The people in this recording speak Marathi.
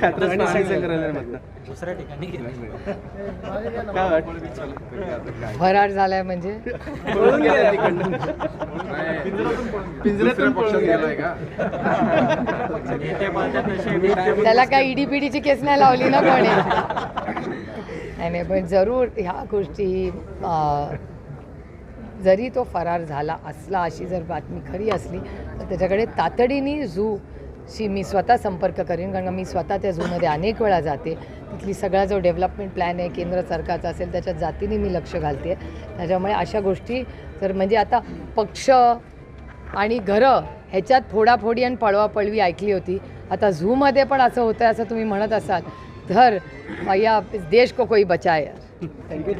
छात्र आणि संग्रहालयामधनं दुसऱ्या ठिकाणी गेलं. काय वाटतं फरार झालाय म्हणजे? पळून गेला तिकडनं. पिंजऱ्यातून पळून गेलाय का? नेते पाहतात तसे त्याला काय ईडी पिडीची केस नाही लावली ना कोणी? नाही नाही पण जरूर ह्या गोष्टी जरी तो फरार झाला असला अशी जर बातमी खरी असली तर त्याच्याकडे तातडीने शी मी स्वतः संपर्क करेन कारण का मी स्वतः त्या झूमध्ये अनेक वेळा जाते. तिथली सगळा जो डेव्हलपमेंट प्लॅन आहे केंद्र सरकारचा असेल त्याच्यात जातीने मी लक्ष घालते. त्याच्यामुळे अशा गोष्टी तर म्हणजे आता पक्ष आणि घरं ह्याच्यात फोडाफोडी आणि पळवापळवी ऐकली होती. आता झूमध्ये पण असं होतं असं तुम्ही म्हणत असाल. तर भैया देश को कोई बचाय यार थँक्यू